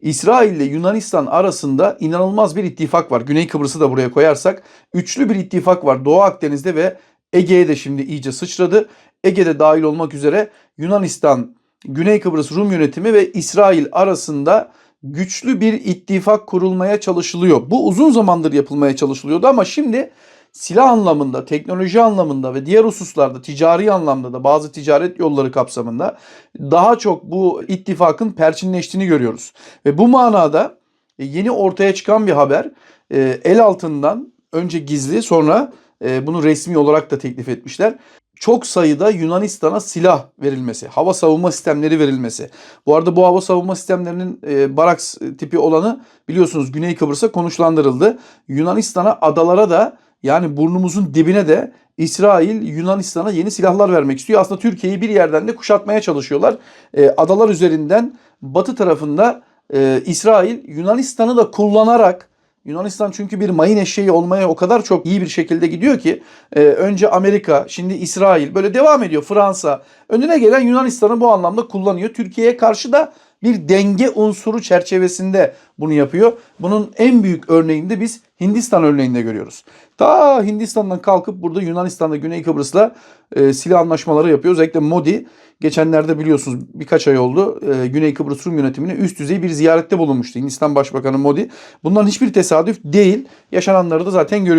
İsrail ile Yunanistan arasında inanılmaz bir ittifak var. Güney Kıbrıs'ı da buraya koyarsak üçlü bir ittifak var. Doğu Akdeniz'de ve Ege'ye de şimdi iyice sıçradı. Ege'de dahil olmak üzere Yunanistan, Güney Kıbrıs Rum yönetimi ve İsrail arasında güçlü bir ittifak kurulmaya çalışılıyor. Bu uzun zamandır yapılmaya çalışılıyordu ama şimdi silah anlamında, teknoloji anlamında ve diğer hususlarda ticari anlamda da bazı ticaret yolları kapsamında daha çok bu ittifakın perçinleştiğini görüyoruz. Ve bu manada e, yeni ortaya çıkan bir haber e, el altından önce gizli sonra e, bunu resmi olarak da teklif etmişler. Çok sayıda Yunanistan'a silah verilmesi, hava savunma sistemleri verilmesi. Bu arada bu hava savunma sistemlerinin e, Baraks tipi olanı biliyorsunuz Güney Kıbrıs'a konuşlandırıldı. Yunanistan'a adalara da yani burnumuzun dibine de İsrail Yunanistan'a yeni silahlar vermek istiyor. Aslında Türkiye'yi bir yerden de kuşatmaya çalışıyorlar. E, adalar üzerinden batı tarafında e, İsrail Yunanistan'ı da kullanarak Yunanistan çünkü bir mayın eşeği olmaya o kadar çok iyi bir şekilde gidiyor ki e, önce Amerika, şimdi İsrail böyle devam ediyor. Fransa önüne gelen Yunanistan'ı bu anlamda kullanıyor. Türkiye'ye karşı da bir denge unsuru çerçevesinde bunu yapıyor. Bunun en büyük örneğini de biz Hindistan örneğinde görüyoruz. Ta Hindistan'dan kalkıp burada Yunanistan'da Güney Kıbrıs'la e, silah anlaşmaları yapıyor. Özellikle Modi geçenlerde biliyorsunuz birkaç ay oldu e, Güney Kıbrıs Rum yönetimine üst düzey bir ziyarette bulunmuştu. Hindistan Başbakanı Modi. Bunların hiçbir tesadüf değil. Yaşananları da zaten görüyoruz.